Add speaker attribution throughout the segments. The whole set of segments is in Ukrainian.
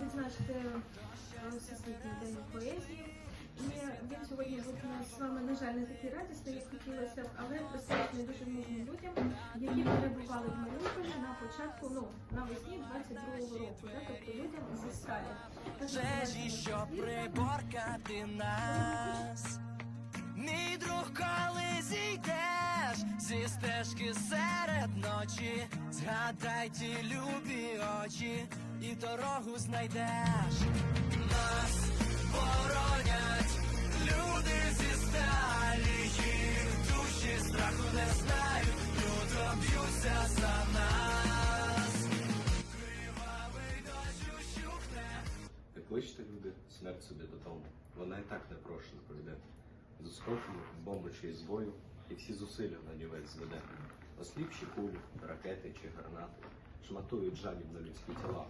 Speaker 1: відзначити е, Всесвітній день поезії. І він сьогодні був з вами, на жаль, не такий радісний, як хотілося б, але присвячений дуже мужним людям, які перебували в Маріуполі на початку, ну, навесні 22-го року, да, тобто людям зі сталі.
Speaker 2: Межі, щоб приборкати нас. Мій друг, зі стежки серед ночі, згадай ті любі очі і дорогу знайдеш. Нас боронять люди зі сталі, їх душі страху не знають, люто б'ються за нас. Кривавий дощ ущухне.
Speaker 3: Не кличте люди смерть собі додому. Вона і так непрошено прийде. Заскочимо в бомби чи бою, і всі зусилля на нівець зведе. Осліпші кулі, ракети чи гранати шматують жадібно людські тіла.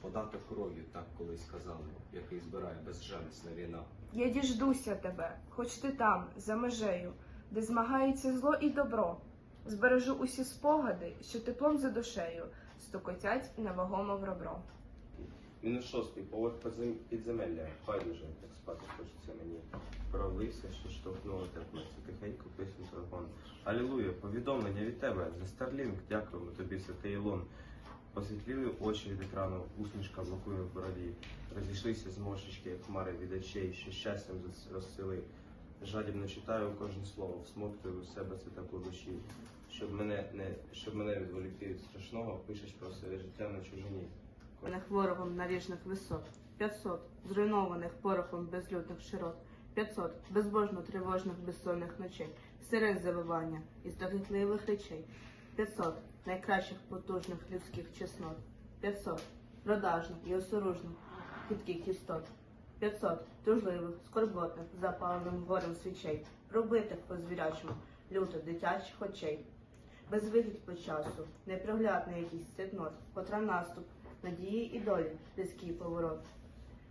Speaker 3: Подати кров'ю, так колись казали, який збирає безжалісна війна.
Speaker 4: Я діждуся тебе, хоч ти там, за межею, де змагається зло і добро. Збережу усі спогади, що теплом за душею стукотять невагомо в ребро.
Speaker 5: Мінус шостий поверх підземелля. Байдуже, як спати хочеться мені. Пролився, що штовхнуло тепло, тихенько писню телефон. Алілуя, повідомлення від тебе. За Starlink, дякуємо тобі, святий Ілон. Посвітліли очі від екрану, усмішка блокує в бороді. Розійшлися зморшечки, як хмари від очей, що щастям розцвіли. Жадібно читаю кожне слово, всмоктую у себе це таку душі. Щоб мене не щоб мене відволікти від страшного, пишеш про своє життя на чужині.
Speaker 4: Зруйнованих ворогом наріжних висот, 500 зруйнованих порохом безлюдних широт, 500 безбожно тривожних безсонних ночей, сирен завивання і здогідливих речей, 500 найкращих потужних людських чеснот, 500 продажних і осоружних хитких істот, 500 тужливих, скорботних, запаленим горем свічей, пробитих по звірячому, люто дитячих очей. Без вихід по часу, неприглядний якийсь цитнот, котра наступ, надії і долі, різкий поворот.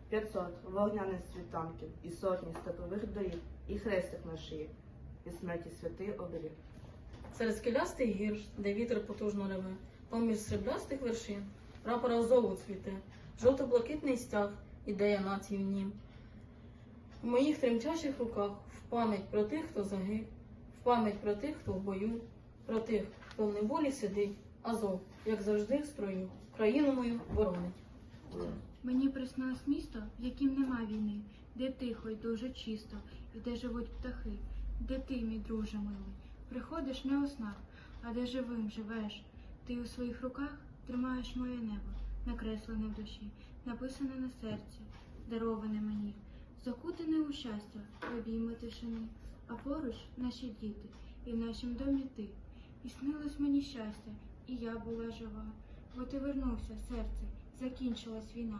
Speaker 4: 500 вогняних світанків і сотні степових доїв, і хрестик на шиї, і смерті святий оберіг.
Speaker 6: Серед скелястих гір, де вітер потужно реве, поміж сріблястих вершин, прапор Азову цвіте, жовто-блакитний стяг, ідея нації в нім. В моїх тремтячих руках в пам'ять про тих, хто загиб, в пам'ять про тих, хто в бою, про тих, хто в неволі сидить, Азов, як завжди в строю, країну мою боронить.
Speaker 1: Мені приснилось місто, в яким нема війни, де тихо і дуже чисто, і де живуть птахи, де ти, мій друже милий, приходиш не у снах, а де живим живеш. Ти у своїх руках тримаєш моє небо, накреслене в душі, написане на серці, дароване мені, закутане у щастя, обійми тишини, а поруч наші діти, і в нашім домі ти. І снилось мені щастя, і я була жива, бо ти вернувся, серце, закінчилась війна.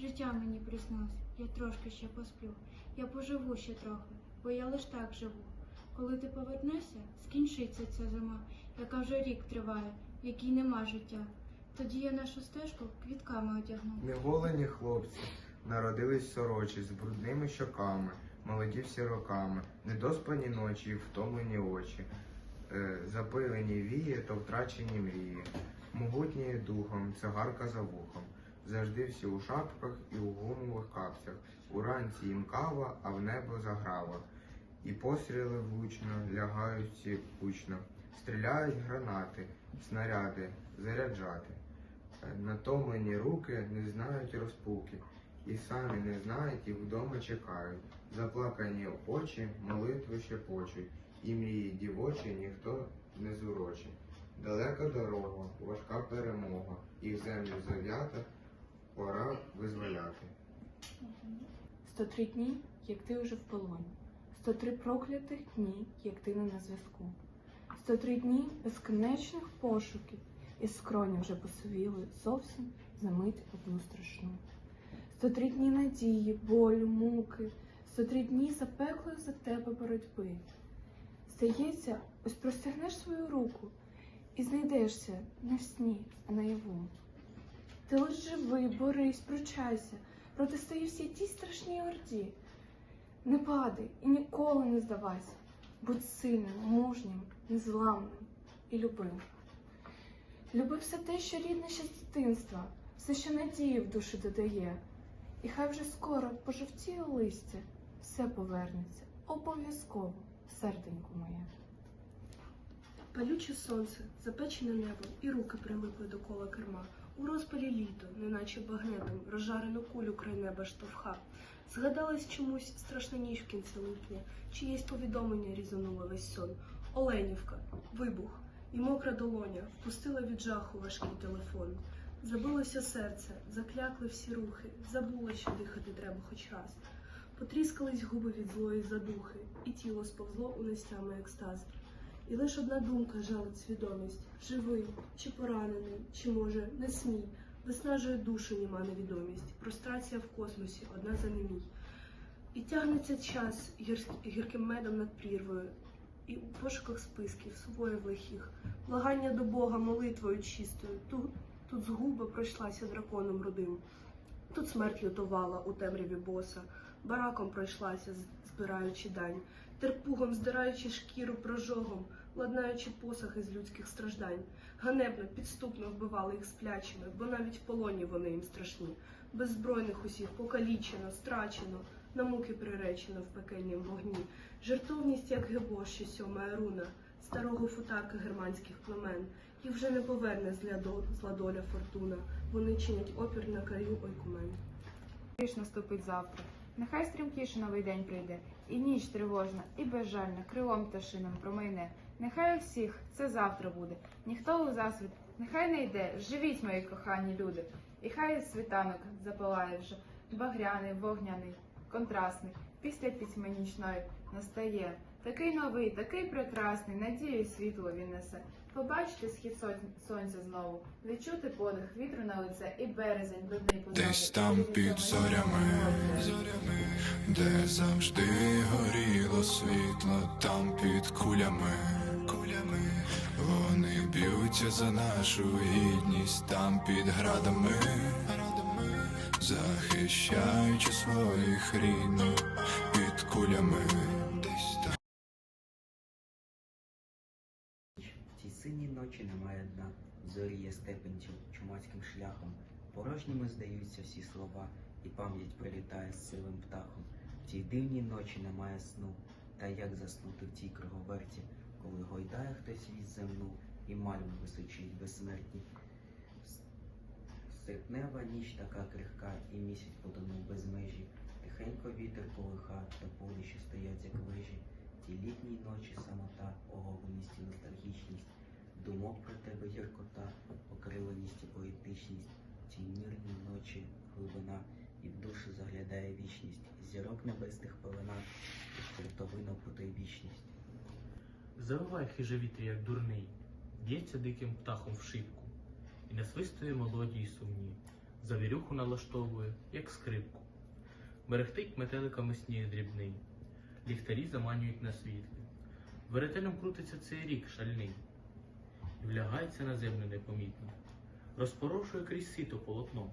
Speaker 1: Життя мені приснилось, я трошки ще посплю. Я поживу ще трохи, бо я лиш так живу. Коли ти повернешся, скінчиться ця зима, яка вже рік триває, в якій нема життя. Тоді я нашу стежку квітками одягну.
Speaker 7: Неголені хлопці народились сорочі з брудними щоками, молоді всі роками, недоспані ночі, і втомлені очі, е, запилені вії, то втрачені мрії, могутні духом, цигарка за вухом, завжди всі у шапках і у гумових капцях. Уранці їм кава, а в небо заграва. І постріли влучно лягають всі кучно, стріляють гранати, снаряди заряджати. Е, Натомлені руки не знають розпуки, і самі не знають, і вдома чекають. Заплакані очі молитви шепочуть, і мрії дівочі ніхто не зурочить. Далека дорога, важка перемога, їх землю зав'ята, пора визволяти.
Speaker 8: 103 дні, як ти уже в полоні. 103 проклятих дні, як ти не на зв'язку. 103 дні безконечних пошуків, і скроні вже посивіли зовсім за мить одну страшну. 103 дні надії, болю, муки, 103 дні запеклої за тебе боротьби. Здається, ось простягнеш свою руку і знайдешся не в сні, а наяву. Ти лиш живи, борись, пручайся, протистоїй всій тій страшній орді. Не падай і ніколи не здавайся. Будь сильним, мужнім, незламним і люби. Люби все те, що рідне ще з дитинства, все, що надії в душу додає. І хай вже скоро пожовтіє листя, все повернеться, обов'язково, серденько моє.
Speaker 9: Палюче сонце, запечене небо, і руки прилипли до кола керма. У розпалі літо, неначе багнетом, розжарену кулю край неба штовха. Згадалась чомусь страшна ніч в кінці липня, чиєсь повідомлення різануло весь сон. Оленівка, вибух, і мокра долоня впустила від жаху важкий телефон. Забилося серце, заклякли всі рухи, забула, що дихати треба хоч раз. Потріскались губи від злої задухи, і тіло сповзло у нестямий екстаз. І лиш одна думка жалить свідомість. Живий чи поранений, чи може не смій. Виснажує душу німа невідомість, прострація в космосі, одна за немій. І тягнеться час гірким медом над прірвою, і у пошуках списків, сувоїв лихих, благання до Бога молитвою чистою. Тут, тут згуба пройшлася драконом рудим, тут смерть лютувала у темряві боса, бараком пройшлася, збираючи дань, терпугом здираючи шкіру прожогом, ладнаючи посахи з людських страждань. Ганебно, підступно вбивали їх сплячими, бо навіть полоні вони їм страшні. Беззбройних усіх покалічено, страчено, на муки приречено в пекельнім вогні. Жертовність, як гебо, сьома руна, старого футарка германських племен. Їх вже не поверне зла доля фортуна. Вони чинять опір на краю ойкумен.
Speaker 10: Ж наступить завтра. Нехай стрімкіше новий день прийде, і ніч тривожна, і безжальна, крилом пташиним промайне. Нехай у всіх це завтра буде, ніхто у засвіт, нехай не йде, живіть, мої кохані люди, і хай світанок запалає вже, багряний, вогняний, контрастний, після пітьми нічної настає. Такий новий, такий прекрасний, надію світло він несе. Побачити схід сонця знову, відчути подих вітру на лице і березень брудний позаду.
Speaker 11: Десь там під зорями, зорями, де завжди горіло світло, там під кулями, кулями, вони б'ються за нашу гідність, там під градами, градами, захищаючи своїх рідних під кулями, десь
Speaker 12: ночі немає дна, зорі є степень чумацьким шляхом. Порожніми здаються всі слова, і пам'ять прилітає з сивим птахом. В цій дивній ночі немає сну, та як заснути в цій круговерті, коли гойдає хтось віз земну, і мальм височить безсмертні. С- Серпнева ніч така крихка, і місяць потонув без межі. Тихенько вітер колиха, та полі, що стоять як вежі. В цій літній ночі самота, оголеність і ностальгічність, думок про тебе гіркота, окриленість і поетичність. В цій мирній ночі глибина, і в душу заглядає вічність, зірок небесних пелена, і хрестовина путає вічність.
Speaker 13: Завивай хиже вітер, як дурний, б'ється диким птахом в шибку, і насвистує мелодії сумні, завірюху налаштовує, як скрипку. Мерехтить метеликами сніг дрібний, ліхтарі заманюють на світлі. Веретеном крутиться цей рік шальний, і влягається на землю непомітно, розпорошує крізь сито полотном,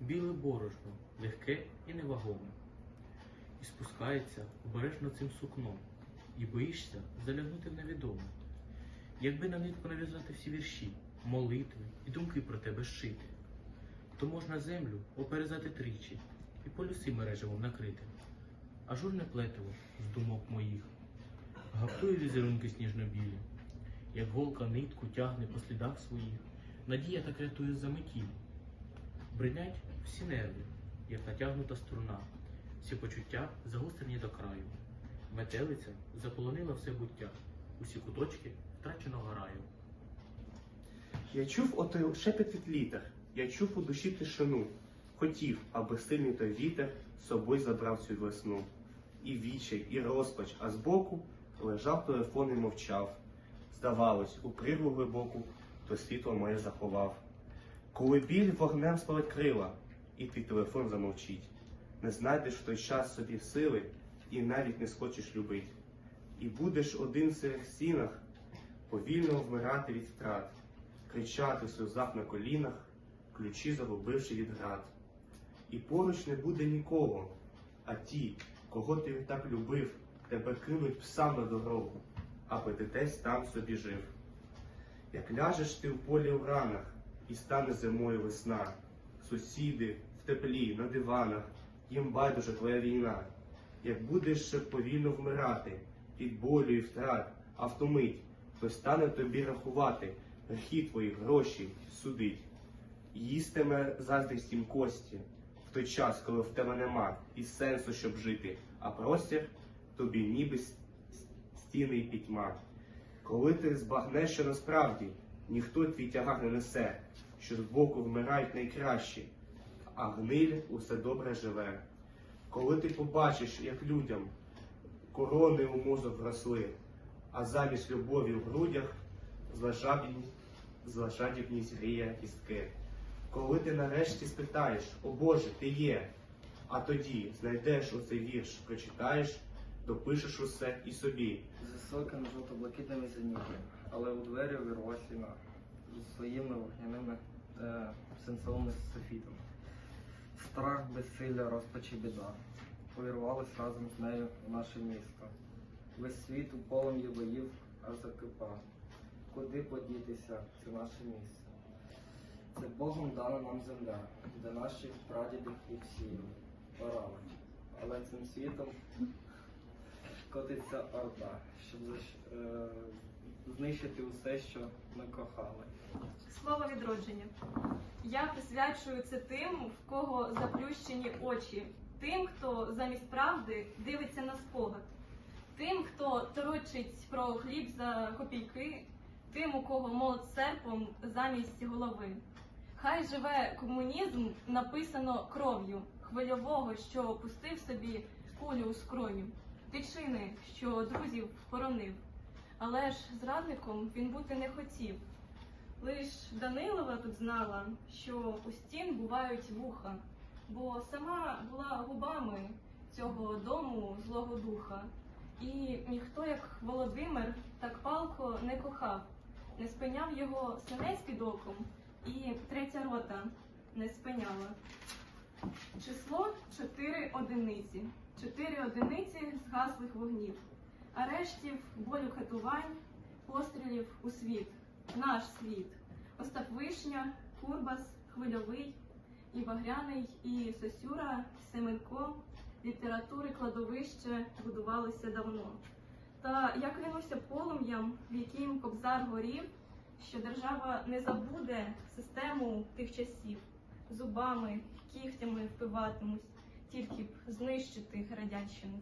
Speaker 13: біле борошно, легке і невагоме, і спускається обережно цим сукном. І боїшся залягнути в невідоме. Якби на нитку нав'язати всі вірші, молитви і думки про тебе зшити, то можна землю оперезати тричі і полюси мереживом накрити. Ажурне плетиво з думок моїх, гаптує візерунки сніжно-білі, як голка нитку тягне по слідах своїх, надія так рятує за метіль. Бринять всі нерви, як натягнута струна, всі почуття загострені до краю. Метелиця заполонила все буття, усі куточки втраченого раю.
Speaker 14: Я чув отой шепіт від літер, я чув у душі тишину. Хотів, аби сильний той вітер з собою забрав цю весну. І вічай, і розпач, а збоку лежав телефон і мовчав. Здавалось, у прірву глибоку то світло моє заховав. Коли біль вогнем спалить крила, і твій телефон замовчить, не знайдеш в той час собі сили і навіть не схочеш любить. І будеш один в цих стінах, повільно вмирати від втрат, кричати в сльозах на колінах, ключі загубивши від град. І поруч не буде нікого, а ті, кого ти так любив, тебе кинуть псам на дорогу, аби ти десь там собі жив. Як ляжеш ти в полі в ранах, і стане зимою весна, сусіди в теплі, на диванах, їм байдуже твоя війна. Як будеш ще повільно вмирати від болю і втрат, а втомить, хтось стане тобі рахувати гріхи твої, гроші, судить. Їстиме заздрість їм кості в той час, коли в тебе нема і сенсу, щоб жити, а простір тобі ніби стіни й пітьма. Коли ти збагнеш, що насправді ніхто твій тягар не несе, що збоку вмирають найкращі, а гниль усе добре живе. Коли ти побачиш, як людям корони у мозок вросли, а замість любові в грудях злажадібність гріє кістки. Коли ти нарешті спитаєш, о Боже, ти є, а тоді знайдеш оцей вірш, прочитаєш, допишеш усе і собі.
Speaker 15: з високим жовто-блакитними зеніті, але у двері вирвалась зі своїми вогняними е, сенсовими софітами. Страх, безсилля, розпач і біда повірвались разом з нею в наше місто. Весь світ у полум'ї боїв аж закипав. Куди подітися, це наше місце. Це Богом дана нам земля, де наші прадіди їх сіяли, орали. Але цим світом котиться орда, щоб е, знищити усе, що ми кохали.
Speaker 16: Слово відродження. Я присвячую це тим, в кого заплющені очі, тим, хто замість правди дивиться на спогад, тим, хто торочить про хліб за копійки, тим, у кого молот серпом замість голови. Хай живе комунізм, написано кров'ю хвильового, що пустив собі кулю у скроню, тичини, що друзів хоронив. Але ж зрадником він бути не хотів. Лиш Данилова тут знала, що у стін бувають вуха, бо сама була губами цього дому злого духа. І ніхто, як Володимир, так палко не кохав, не спиняв його синець під оком, і третя рота не спиняла. Число чотири одиниці, чотири одиниці згаслих вогнів, арештів, болю катувань, пострілів у світ, наш світ. Остап Вишня, Курбас, Хвильовий, і Багряний, і Сосюра, Семенко, літератури кладовище будувалися давно. Та я клянуся полум'ям, в яким кобзар горів, що держава не забуде систему тих часів, зубами, кігтями впиватимусь, тільки б знищити радянщину.